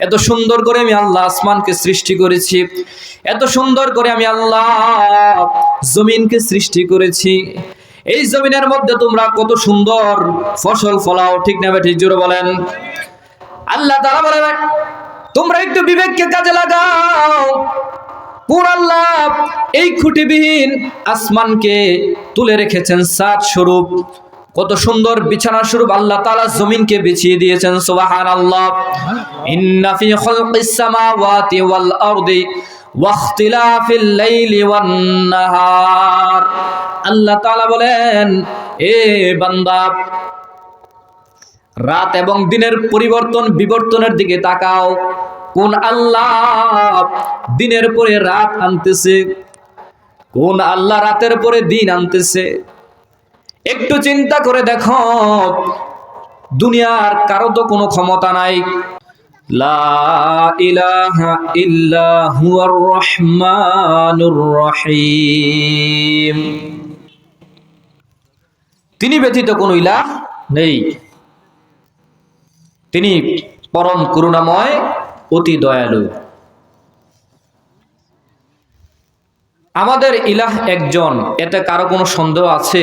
এত সুন্দর করে আমি আল্লাহ আসমানকে সৃষ্টি করেছি। এত সুন্দর করে আমি আল্লাহ জমিনকে সৃষ্টি করেছি। এই জমিনের মধ্যে তোমরা কত সুন্দর ফসল ফলাও, ঠিক না ঠিক জোরে বলেন। আল্লাহ তারা বলে তোমরা একটু বিবেককে কাজে লাগাও। এই খুঁটিবিহীন আসমানকে তুলে রেখেছেন সাত স্বরূপ। কত সুন্দর বিছানা স্বরূপ আল্লাহ তাআলা জমিনকে বিছিয়ে দিয়েছেন, সুবহানাল্লাহ। ইন্না ফি খালকিস সামাওয়াতি ওয়াল আরদি লাইলি ওয়ান নাহার। আল্লাহ তাআলা বলেন, এ বান্দা, রাত এবং দিনের পরিবর্তন বিবর্তনের দিকে তাকাও। কোন আল্লাহ দিনের পরে রাত আনতেছে, কোন আল্লাহ রাতের পরে দিন আনতেছে একটু চিন্তা করে দেখো, দুনিয়ার কারও তো কোনো ক্ষমতা নাই। তিনি ব্যতীত কোনো ইলাহ নেই। তিনি পরম করুণাময়, অতি দয়ালু। আমাদের ইলাহ একজন, এতে কারও কোনো সন্দেহ আছে?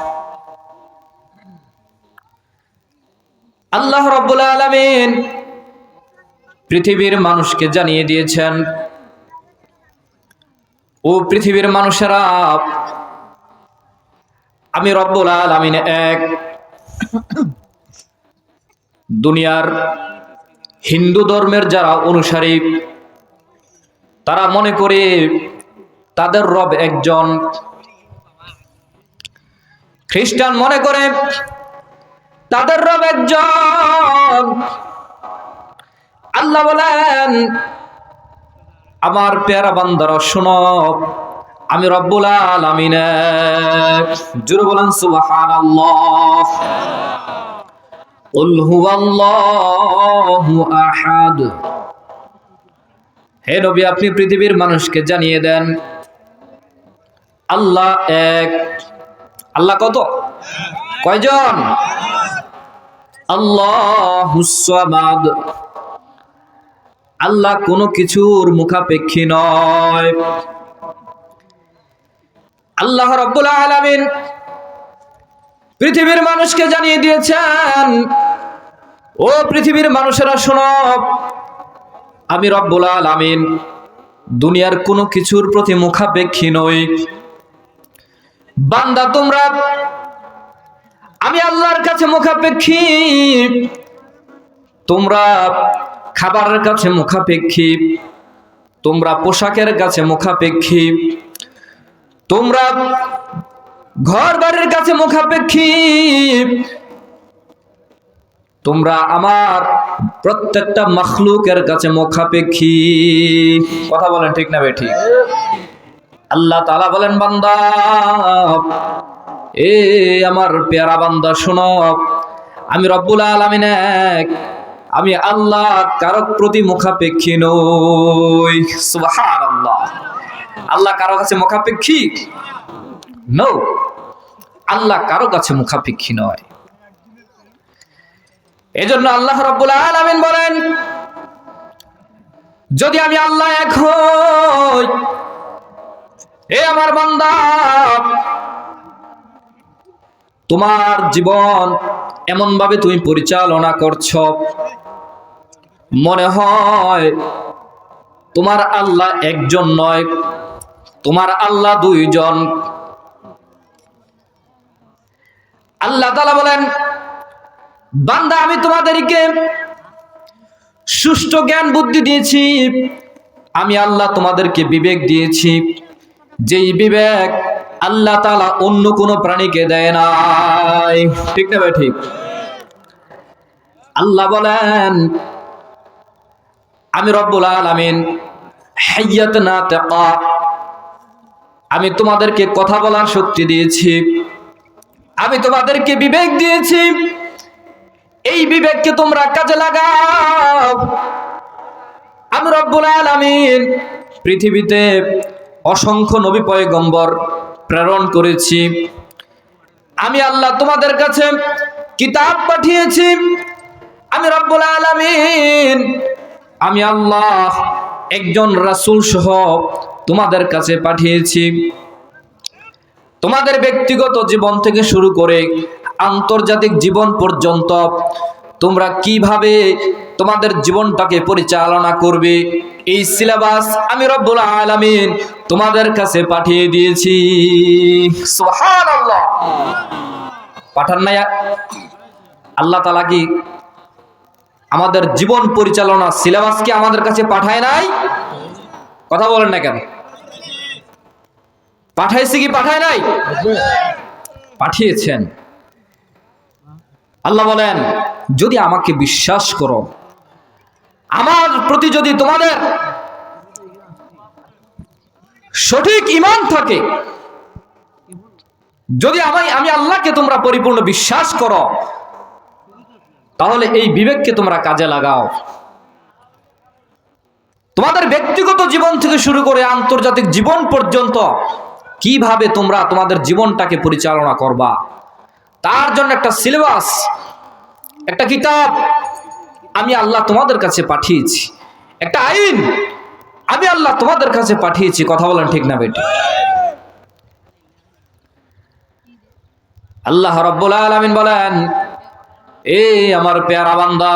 আল্লাহ রব্বুল আলামিন পৃথিবীর মানুষকে জানিয়ে দিয়েছেন, ও পৃথিবীর মানুষেরা, আমি রব্বুল আলামিন এক দুনিয়ার হিন্দু ধর্মের যারা অনুসারী, তারা মনে করে তাদের রব একজন। খ্রিস্টান মনে করে তাদের রব একজন আল্লাহ বলেন আমার পেয়ারা বান্দারা শোনো আমি রব্বুল আলামিন এক। জোরে বলেন সুবহানাল্লাহ قل هو الله আহাদ হে নবী আপনি পৃথিবীর মানুষকে জানিয়ে দেন আল্লাহ এক আল্লাহ কত কয়জন আল্লাহ হুসামাদ আল্লাহ কোনো কিছুর মুখাপেক্ষী নয়। আল্লাহ রব্বুল আলামিন পৃথিবীর মানুষকে জানিয়ে দিয়েছেন, ও পৃথিবীর মানুষেরা, শোনো, আমি রব্বুল আলামিন দুনিয়ার কোনো কিছুর প্রতি মুখাপেক্ষী নই। বান্দা, তোমরা আমি আল্লাহর কাছে মুখাপেক্ষী। তোমরা খাবারের কাছে মুখাপেক্ষী। তোমরা পোশাকের কাছে মুখাপেক্ষী। তোমরা ঘর বাড়ির কাছে মুখাপেক্ষী। তোমরা আমার প্রত্যেকটা মখলুকের কাছে মুখাপেক্ষী। কথা বলেন ঠিক না বে ঠিক? আল্লাহ তালা বলেন, বান্দা এ, আমার পেয়ারা বান্দা, শোনো। আমি রব্বুল আলমিন এক। আমি আল্লাহ কারক প্রতি মুখাপেক্ষী নই। সুবহানাল্লাহ। আল্লাহ কারও কাছে মুখাপেক্ষী? নো আল্লাহ কারও কাছে মুখাপেক্ষী নয়। এজন্য আল্লাহ রব্বুল আলামিন বলেন, যদি আমি আল্লাহ এক হই, এ আমার বান্দা তোমার জীবন এমন ভাবে তুমি পরিচালনা করছ। মনে হয় তোমার আল্লাহ একজন নয়, তোমার আল্লাহ দুইজন। আল্লাহ তালা বলেন, বান্দা, আমি তোমাদেরকে সুষ্ঠু জ্ঞান, বুদ্ধি দিয়েছি, আমি আল্লাহ তোমাদেরকে বিবেক দিয়েছি। যেই বিবেক আল্লাহ তালা অন্য কোনো প্রাণীকে দেয় নাই। ঠিক না ভাই, ঠিক? আল্লাহ বলেন, আমি রব্বুল আলামিন হাইয়াত না তাকা, আমি তোমাদেরকে কথা বলার শক্তি দিয়েছি। আমি তোমাদেরকে বিবেক দিয়েছি। এই বিবেককে তোমরা কাজে লাগাও। আমি রব্বুল আলামিন পৃথিবীতে অসংখ্য নবী পয়গম্বর প্রেরণ করেছি। আমি আল্লাহ তোমাদের কাছে কিতাব পাঠিয়েছি। আমি রব্বুল আলামিন, আমি আল্লাহ একজন রাসূল সহ তোমাদের কাছে পাঠিয়েছি। তোমাদের ব্যক্তিগত জীবন থেকে শুরু করে আন্তর্জাতিক জীবন পর্যন্ত তোমরা কীভাবে তোমাদের জীবনটাকে পরিচালনা করবে? এই সিলেবাস আমি রব্বুল আলামিন তোমাদের কাছে পাঠিয়ে দিয়েছি। পাঠান নাই আল্লাহ তাআলা কি আমাদের জীবন পরিচালনা সিলেবাস কি আমাদের কাছে পাঠায় নাই? কথা বলেন না কেন? পাঠাইছে কি পাঠায় নাই? পাঠিয়েছেন। আল্লাহ বলেন, যদি আমাকে বিশ্বাস করো, আমার প্রতি যদি তোমাদের সঠিক ইমান থাকে, যদি আমি আমি আল্লাহকে তোমরা পরিপূর্ণ বিশ্বাস করো, তাহলে এই বিবেককে তোমরা কাজে লাগাও। তোমাদের ব্যক্তিগত জীবন থেকে শুরু করে আন্তর্জাতিক জীবন পর্যন্ত কীভাবে তোমরা তোমাদের জীবনটাকে পরিচালনা করবা? তার জন্য একটা সিলেবাস একটা কিতাব আমি আল্লাহ তোমাদের কাছে পাঠিয়েছি। একটা আইন আমি আল্লাহ তোমাদের কাছে পাঠিয়েছি। কথা বলেন ঠিক না বেটি? আল্লাহ রব্বুল আলামিন বলেন এই আমার পেয়ারা বান্দা,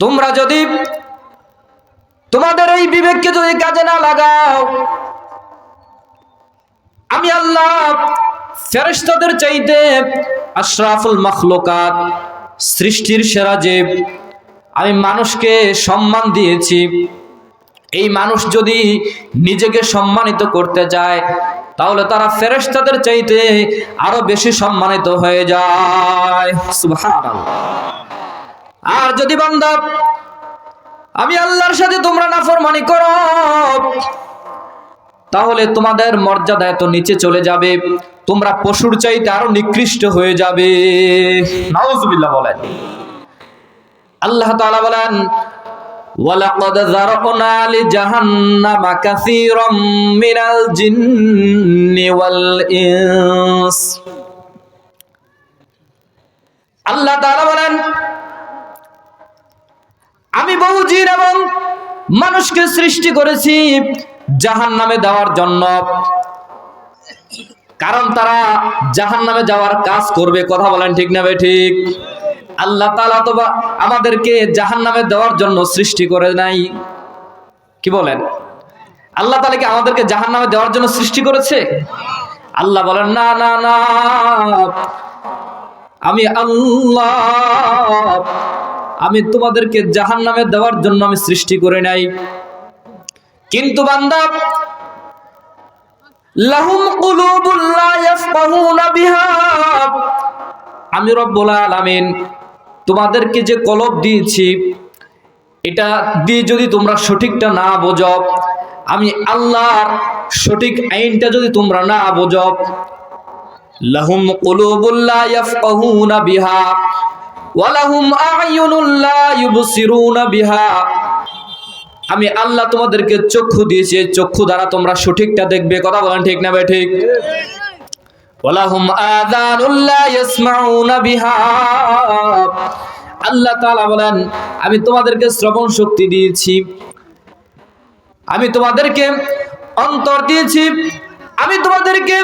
তোমরা যদি তোমাদের এই বিবেককে যদি কাজে না লাগাও আমি আল্লাহ ফেরেশতাদের চাইতে আশরাফুল মখলুকাত, সৃষ্টির সেরা যে আমি মানুষকে সম্মান দিয়েছি। এই মানুষ যদি নিজেকে সম্মানিত করতে চায়, তাহলে তারা ফেরেশতাদের চাইতে আরও বেশি সম্মানিত হয়ে যায়। আর যদি বান্দা, আমি আল্লাহর সাথে তোমরা নাফরমানি করো তাহলে তোমাদের মর্যাদা এত নিচে চলে যাবে, তোমরা পশুর চাইতে আরও নিকৃষ্ট হয়ে যাবে। নাউজুবিল্লাহ বলেন। আল্লাহ তাআলা বলেন আল্লাহ তাআলা বলেন, আমি বহু জিন এবং মানুষকে সৃষ্টি করেছি জাহান নামে দেওয়ার জন্য। কারণ তারা জাহান নামে যাওয়ার কাজ করবে, কথা বলেন ঠিক না ঠিক? আল্লাহ তালা তো আমাদেরকে জাহান নামে দেওয়ার জন্য সৃষ্টি করে নাই। কি বলেন? আল্লাহ তালা কি আমাদেরকে জাহান নামে দেওয়ার জন্য সৃষ্টি করেছে? আল্লাহ বলেন, না না না। আমি আল্লাহ, আমি তোমাদেরকে জাহান নামে দেওয়ার জন্য আমি সৃষ্টি করে নাই। কিন্তু বান্দা, লাহুম কুলুবুল ইয়াফকাহুনা বিহা। আমি রব্বুল আলামিন তোমাদেরকে যে কলব দিয়েছি, এটা দিয়ে যদি তোমরা সঠিকটা না বোঝো, আমি আল্লাহর সঠিক আইনটা যদি তোমরা না বোঝো, লাহুম কুলুবুল লা ইয়াফকাহুনা বিহা ওয়ালাহুম আ'য়ুনুল লা ইউবসিরুনা বিহা। আমি আল্লাহ তোমাদেরকে চক্ষু দিয়েছি চক্ষু দ্বারা তোমরা সঠিকটা দেখবে। কথা বলেন ঠিক না ভাই, ঠিক? আল্লাহ বলেন, আমি তোমাদেরকে শ্রবণ শক্তি দিয়েছি। আমি তোমাদেরকে অন্তর দিয়েছি। আমি তোমাদেরকে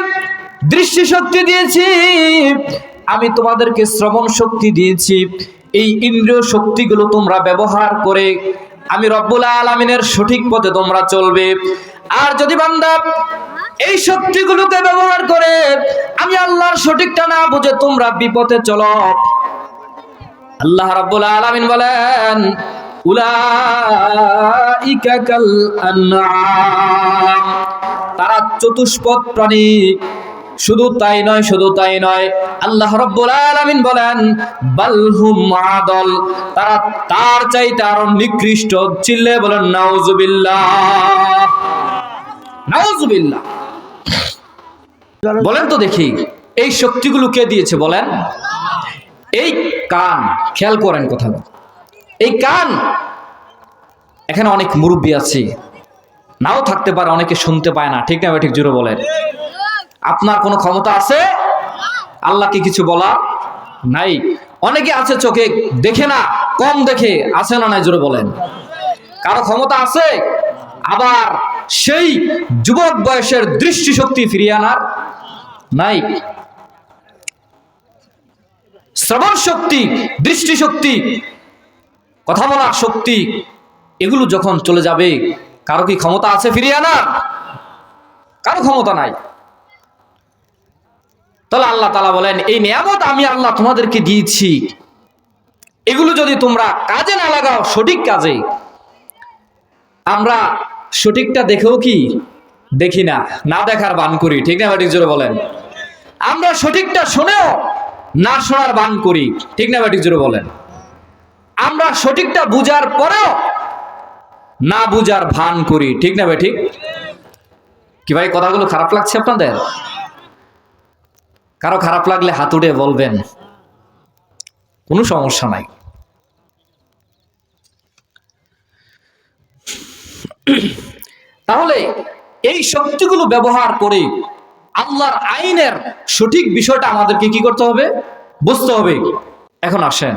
দৃষ্টি শক্তি দিয়েছি। আমি তোমাদেরকে শ্রবণ শক্তি দিয়েছি। এই ইন্দ্রিয় শক্তিগুলো তোমরা ব্যবহার করে আমি রব্বুল আলমিনের সঠিক পথে তোমরা চলবে। আর যদি বান্দা এই শক্তিগুলোকে ব্যবহার করে আমি আল্লাহর সঠিকটা না বুঝে তোমরা বিপথে চলো। আল্লাহ রাব্বুল আলামিন বলেন তারা চতুষ্পদ প্রাণী শুধু তাই নয়, শুধু তাই নয়। আল্লাহ রাব্বুল আলামিন বলেন বালহুম আদল তারা তার চাইতে আরও নিকৃষ্ট। চিল্লে বলেন, নাউজুবিল্লাহ নাউজুবিল্লাহ। বলেন তো দেখি, এই শক্তিগুলো কে দিয়েছে বলেন? এই কান, খেয়াল করেন কথা এই কান, এখানে অনেক মুরব্বী আছে। নাও থাকতে পারে, অনেকে শুনতে পায় না। ঠিক না ঠিক জোরে বলেন। আপনার কোনো ক্ষমতা আছে? আল্লাহকে কিছু বলা নাই। অনেকে আছে চোখে, দেখে না, কম দেখে, আছে না নাই, জোরে বলেন। কারও ক্ষমতা আছে? আবার সেই যুবক বয়সের দৃষ্টিশক্তি ফিরিয়ে আনার নাই। শ্রবণ শক্তি দৃষ্টিশক্তি কথা বলার শক্তি, এগুলো যখন চলে যাবে, কারও কি ক্ষমতা আছে ফিরিয়ে আনার? কারও ক্ষমতা নাই। তাহলে আল্লাহ তালা বলেন, এই নিয়ামত আমি আল্লাহ তোমাদেরকে দিয়েছি। এগুলো যদি তোমরা কাজে না লাগাও, সঠিক কাজে, আমরা সঠিকটা দেখেও কি? দেখি না না দেখার বান করি। ঠিক না বাটিক জোরে বলেন? আমরা সঠিকটা শুনেও না শোনার বান করি। ঠিক না বাটিক জোরে বলেন? আমরা সঠিকটা বুঝার পরেও না বুঝার ভান করি। ঠিক না ঠিক কি ভাই, কথাগুলো খারাপ লাগছে আপনাদের? কারও খারাপ লাগলে হাত উঠে বলবেন। কোনো সমস্যা নাই। তাহলে এই শক্তিগুলো ব্যবহার করে আল্লাহর আইনের সঠিক বিষয়টা আমাদেরকে কি করতে হবে? বুঝতে হবে। এখন আসেন।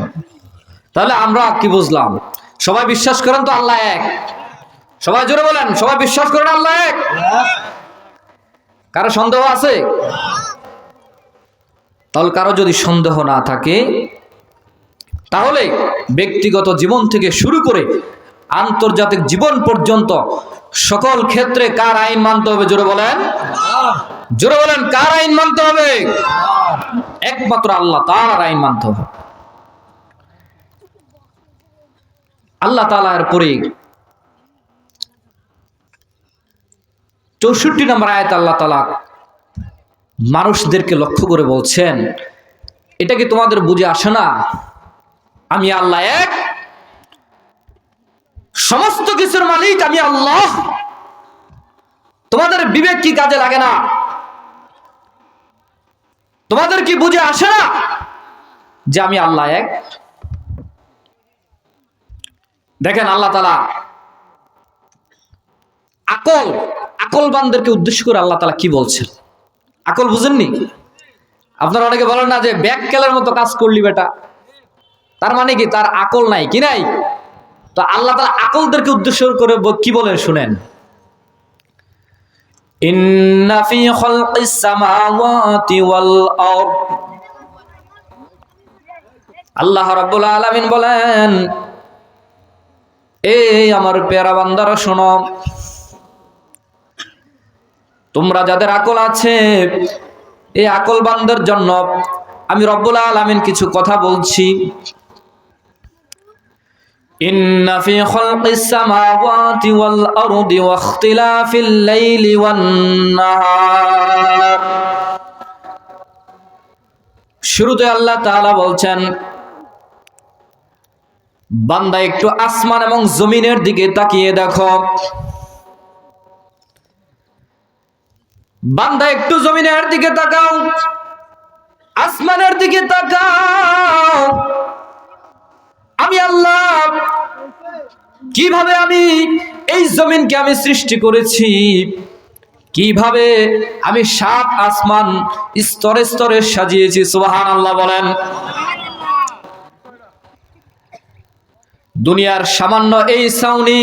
তাহলে আমরা কি বুঝলাম? সবাই বিশ্বাস করেন তো আল্লাহ এক? সবাই জোরে বলেন, সবাই বিশ্বাস করেন আল্লাহ এক? কারও সন্দেহ আছে? তাহলে কারও যদি সন্দেহ না থাকে, তাহলে ব্যক্তিগত জীবন থেকে শুরু করে আন্তর্জাতিক জীবন পর্যন্ত সকল ক্ষেত্রে কার আইন মানতে হবে? জোরে বলেন। জোরে বলেন, কার আইন মানতে হবে? একমাত্র আল্লাহ তার আইন মানতে হবে। আল্লাহ তালার পরে চৌষট্টি নম্বর আয়াত আল্লাহ তালা মানুষদেরকে লক্ষ্য করে বলছেন, এটা কি তোমাদের বুঝে আসে না? আমি আল্লাহ এক। সমস্ত কিছুর মালিক আমি আল্লাহ। তোমাদের বিবেক কি কাজে লাগে না? তোমাদের কি বুঝে আসে না যে আমি আল্লাহ এক? দেখেন আল্লাহ তালা আকল, আকলবানদেরকে উদ্দেশ্য করে আল্লাহ তালা কি বলছেন? আকল বুঝেননি? আপনারা অনেকে বলেন না যে ব্যাগ কেলের মতো কাজ করলি বেটা। তার মানে কি? তার আকল নাই, কি নাই? তো আল্লাহ তালা আকলদেরকে উদ্দেশ্য করে কি বলেন শুনেন? আল্লাহ রাব্বুল আলামিন বলেন, এই আমার পেয়ারা বান্দারা শোনো তোমরা যাদের আকল আছে এই আকল বান্দার জন্য আমি রব্বুল আলামিন কিছু কথা বলছি إن في خلق السماوات والأرض واختلاف الليل والنهار শুরুতে আল্লাহ তাআলা বলছেন বান্দা একটু আসমান এবং জমিনের দিকে তাকিয়ে দেখো বান্দা, একটু জমিনের দিকে তাকাও। আসমানের দিকে তাকাও। আমি আল্লাহ, কীভাবে আমি এই জমিনকে আমি সৃষ্টি করেছি? কীভাবে আমি সাত আসমান স্তরে স্তরে সাজিয়েছি? সুবাহান আল্লাহ বলেন। দুনিয়ার সামান্য এই সাউনি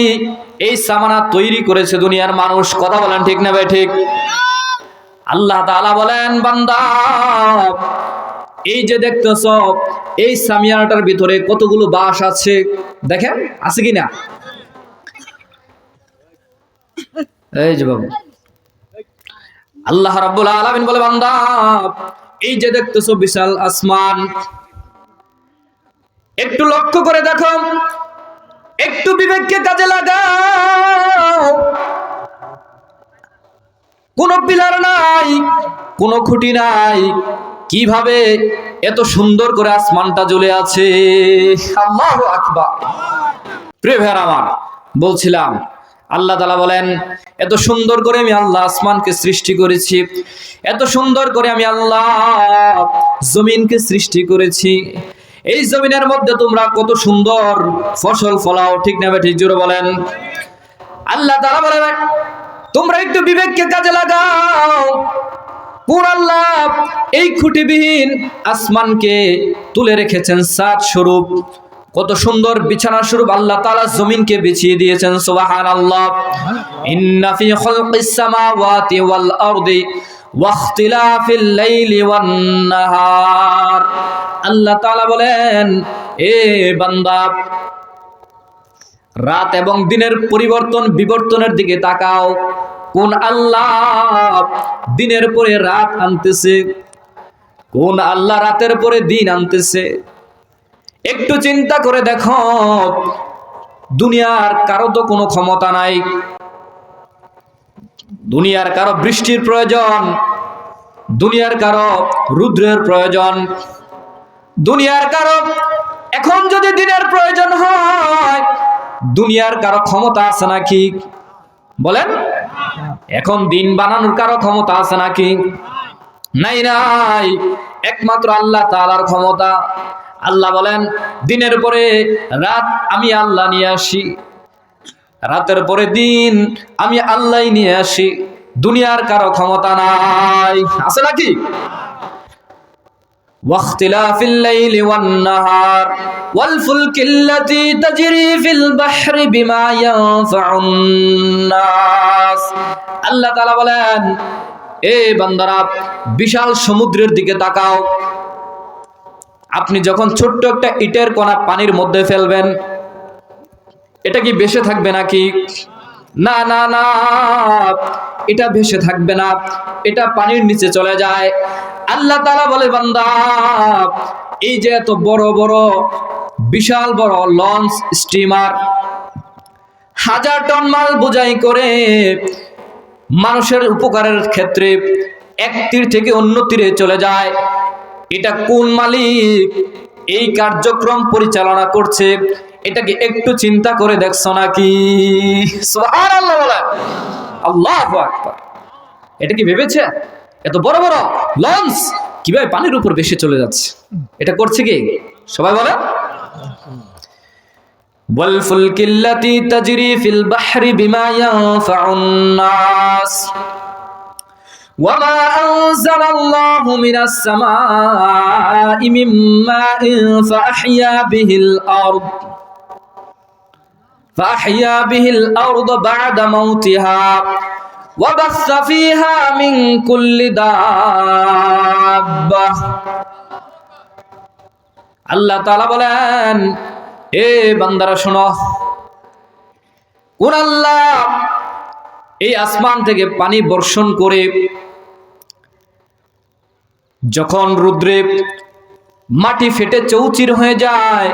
এই সামানা তৈরি করেছে দুনিয়ার মানুষ। কথা বলেন ঠিক না ভাই, ঠিক? আল্লাহ তাআলা বলেন, বান্দা, এই যে দেখতেছ, এই সামিয়ানাটার ভিতরে কতগুলো বাস আছে? দেখেন, আছে কি না এই যে বাবু। আল্লাহ রাব্বুল আলামিন বলে, বান্দা, এই যে দেখতেছো বিশাল আসমান, একটু লক্ষ্য করে দেখো, একটু বিবেককে কাজে লাগাও। কোনো পিলার নাই, কোনো খুঁটি নাই। কীভাবে এত সুন্দর করে আসমানটা জ্বলে আছে? আমার, বলছিলাম, আল্লাহ তালা বলেন, এত সুন্দর করে আমি আল্লাহ আসমানকে সৃষ্টি করেছি, এত সুন্দর করে আমি আল্লাহ জমিনকে সৃষ্টি করেছি। এই জমিনের মধ্যে তোমরা কত সুন্দর ফসল ফলাও, ঠিক না ঠিক জোরে বলেন? আল্লাহ তালা বলেন তোমরা একটু বিবেককে কাজে লাগাও। কোন আল্লাহ এই খুঁটিবিহীন আসমানকে তুলে রেখেছেন সাত স্বরূপ। কত সুন্দর বিছানা স্বরূপ আল্লাহ তাআলা জমিনকে বিছিয়ে দিয়েছেন, সুবহানাল্লাহ। ইন্না ফি খালকিস সামাওয়াতি ওয়াল আরদি ওয়াখতিলাফিল লাইলি ওয়ান নাহার। আল্লাহ তাআলা বলেন, এ বান্দা রাত এবং দিনের পরিবর্তন, বিবর্তনের দিকে তাকাও। কোন আল্লাহ দিনের পরে রাত আনতেছে? কোন আল্লাহ রাতের পরে দিন আনতেছে? একটু চিন্তা করে দেখো, দুনিয়ার কারও তো কোনো ক্ষমতা নাই। দুনিয়ার কারও বৃষ্টির প্রয়োজন, দুনিয়ার কারও রুদ্রের প্রয়োজন। দুনিয়ার কারও, এখন যদি দিনের প্রয়োজন হয় দুনিয়ার কারও ক্ষমতা আছে নাকি? বলেন। এখন দিন বানানোর কারও ক্ষমতা আছে নাকি? নাই নাই। একমাত্র আল্লাহ তাআলার ক্ষমতা। আল্লাহ বলেন, দিনের পরে রাত আমি আল্লাহ নিয়ে আসি, রাতের পরে দিন আমি আল্লাহ নিয়ে আসি। দুনিয়ার কারও ক্ষমতা নাই। আছে নাকি? واختلاف الليل والنهار والفلك التي تجري في البحر بما ينفع الناس আল্লাহ তাআলা বলেন এ বান্দারা বিশাল সমুদ্রের দিকে তাকাও আপনি যখন ছোট্ট একটা ইটের কণা পানির মধ্যে ফেলবেন এটা কি ভেসে থাকবে নাকি না না না, এটা ভেসে থাকবে না, এটা পানির নিচে চলে যায়। আল্লাহ তাআলা বলে, বান্দা, এই যে এত বড় বড়, বিশাল বড় লঞ্চ স্টিমার হাজার টন মাল বোঝাই করে মানুষের উপকারের ক্ষেত্রে এক তীর থেকে অন্য তীরে চলে যায়। এটা কোন মালিক? এই কার্যক্রম পরিচালনা করছে এটাকে একটু চিন্তা করে দেখছো নাকি সুবহানাল্লাহ বলেন আল্লাহু আকবার এটা কি ভেবেছে এত বড় বড় লঞ্চ কিভাবে পানির উপর বেশি চলে যাচ্ছে এটা করছে কি সবাই বলে والفلك التي تجري في البحر بما ينفع الناس وما أنزل الله من السماء من ماء فأحيا به الأرض فأحيا به الأرض بعد موتها وبث فيها من كل دابة আল্লাহ তাআলা বলেন এ বান্দারা শোনো কোন আল্লাহ এই আসমান থেকে পানি বর্ষণ করে যখন রুদ্রে মাটি ফেটে চৌচির হয়ে যায়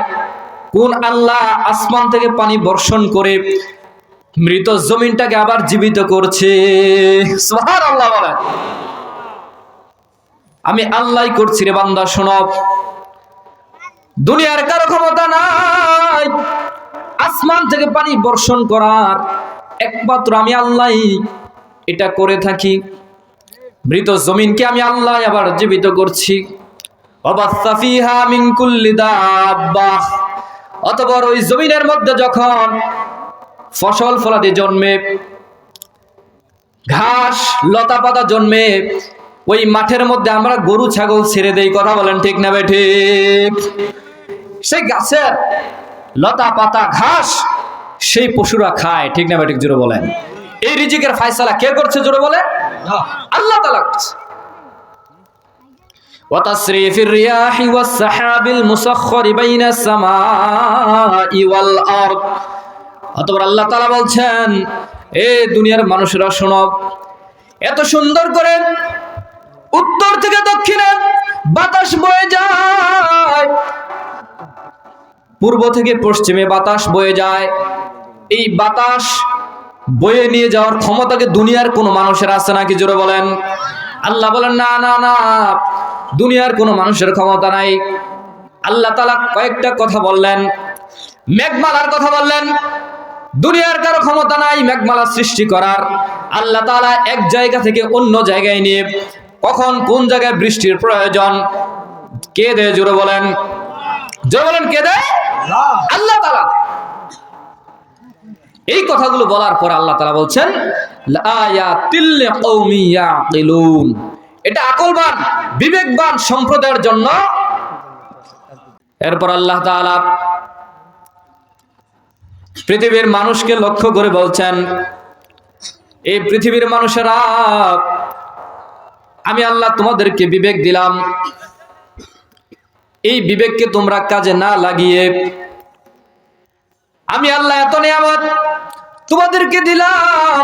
কোন আল্লাহ আসমান থেকে পানি বর্ষণ করে মৃত জমিনটাকে আবার জীবিত করছে? আমি আল্লাহ করছি রে বান্দা শোনব দুনিয়ার কারও ক্ষমতা নাই। আসমান থেকে পানি বর্ষণ করার একমাত্র আমি আল্লাহ এটা করে থাকি। মৃত জমিনকে আমি আল্লাহ আবার জীবিত করছি। অবাস্তা ফিহা মিন কুল্লি দাব্বাহ। অতঃপর ওই জমিনের মধ্যে যখন ফসল ফলাদি জন্মে ঘাস লতা পাতা জন্মে ওই মাঠের মধ্যে আমরা গরু ছাগল ছেড়ে দেই কথা বলেন ঠিক না ঠিক? সেই গাছের লতা পাতা ঘাস সেই পশুরা খায় ঠিক না ঠিক জোরে বলেন। এই রিজিকের ফায়সালা কে করছে জোরে বলে আল্লাহ। তালা করছে। وتصريف الرياح والسحاب المسخر بين السماء والأرض অতবার আল্লাহ তালা বলছেন এ দুনিয়ার মানুষেরা শোনো এত সুন্দর করে উত্তর থেকে দক্ষিণে বাতাস বয়ে যায় পূর্ব থেকে পশ্চিমে বাতাস বয়ে যায় এই বাতাস বয়ে নিয়ে যাওয়ার ক্ষমতাকে দুনিয়ার কোনো মানুষের আছে নাকি জোরে বলেন আল্লাহ বলেন না না না দুনিয়ার কোনো মানুষের ক্ষমতা নাই। আল্লাহ তালা কয়েকটা কথা বললেন, মেঘমালার কথা বললেন। দুনিয়ার কারও ক্ষমতা নাই মেঘমালা সৃষ্টি করার। আল্লাহ তাআলা এক জায়গা থেকে অন্য জায়গায় নিয়ে কখন কোন জায়গায় বৃষ্টির প্রয়োজন, কে দেয় জোরে বলেন। জোরে বলেন, কে দেয়? আল্লাহ তালা এই কথাগুলো বলার পর আল্লাহ তালা বলছেন লায়াতিল লিকৌমি ইয়াকিলুন। এটা আকলবান, বিবেকবান সম্প্রদায়ের জন্য। এরপর আল্লাহ তাআলা পৃথিবীর মানুষকে লক্ষ্য করে বলছেন, এই পৃথিবীর মানুষেরা, আমি আল্লাহ তোমাদেরকে বিবেক দিলাম। এই বিবেককে তোমরা কাজে না লাগিয়ে, আমি আল্লাহ এত নিয়ামত তোমাদেরকে দিলাম।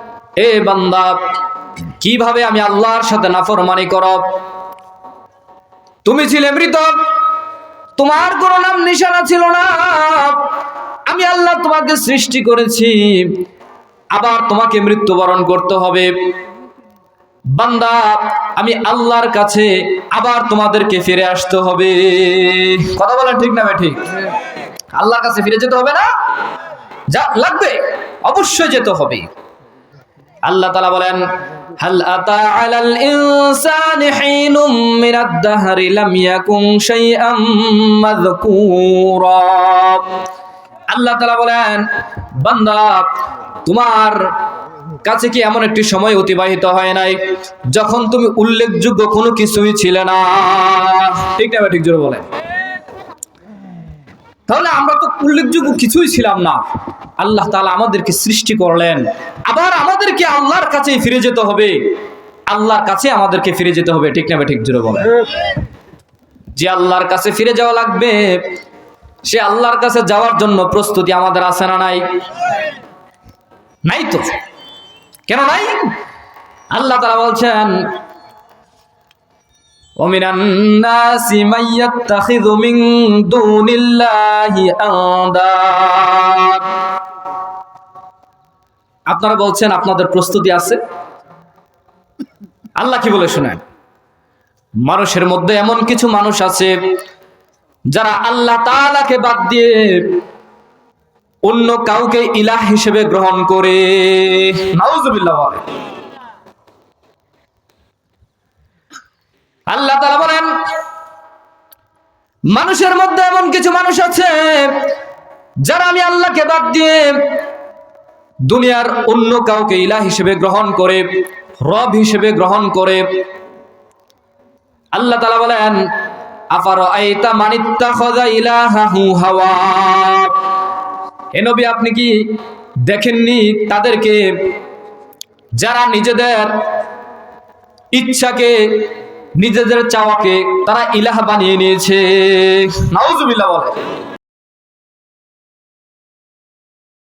এ বান্দা, কীভাবে আমি আল্লাহর সাথে নাফরমানি করব? তুমি ছিলে মৃত, তোমার কোনো নাম নিশানা ছিল না। আমি আল্লাহ তোমাকে সৃষ্টি করেছি, আবার তোমাকে মৃত্যুবরণ করতে হবে। বান্দা, আমি আল্লাহর কাছে আবার তোমাদেরকে ফিরে আসতে হবে। কথা বলেন ঠিক না ঠিক? আল্লাহর কাছে ফিরে যেতে হবে না? যা লাগবে, অবশ্যই যেতে হবে। আল্লাহ তালা বলেন আল্লাহ বলেন তোমার কাছে কি এমন একটি সময় অতিবাহিত হয় নাই যখন তুমি উল্লেখযোগ্য কোনো কিছুই ছিলে না? ঠিক না ঠিক জোরে বলেন। তাহলে আমরা তো উল্লেখযোগ্য কিছুই ছিলাম না। আল্লাহ তাআলা আমাদেরকে সৃষ্টি করলেন। আবার আমাদেরকে আল্লাহর কাছেই ফিরে যেতে হবে। আল্লাহর কাছে আমাদেরকে ফিরে যেতে হবে। ঠিক না ঠিক জোরে বলেন। যে আল্লাহর কাছে ফিরে যাওয়া লাগবে, সে আল্লাহর কাছে যাওয়ার জন্য প্রস্তুতি আমাদের আছে না নাই? নাই তো। কেন নাই? আল্লাহ তারা বলছেন ومن الناس من يتخذ من دون الله أنداد আপনারা বলছেন আপনাদের প্রস্তুতি আছে আল্লাহ কি বলে শুনেন মানুষের মধ্যে এমন কিছু মানুষ আছে যারা আল্লাহ তাআলাকে বাদ দিয়ে অন্য কাউকে ইলাহ হিসেবে গ্রহণ করে নাউজুবিল্লাহ বলে আল্লাহ তাআলা বলেন, মানুষের মধ্যে এমন কিছু মানুষ আছে, যারা আমি আল্লাহকে বাদ দিয়ে দুনিয়ার অন্য কাউকে ইলাহ হিসেবে গ্রহণ করে, রব হিসেবে গ্রহণ করে। আল্লাহ তাআলা বলেন আফার আইতা মানিত্তা খজা ইলাহাহু হাওয়া। হে নবী, আপনি কি দেখেননি তাদেরকে, যারা নিজেদের ইচ্ছাকে নিজেদের চাওয়াকে তারা ইলাহ বানিয়ে নিয়েছে। নাউজুবিল্লাহ বলে।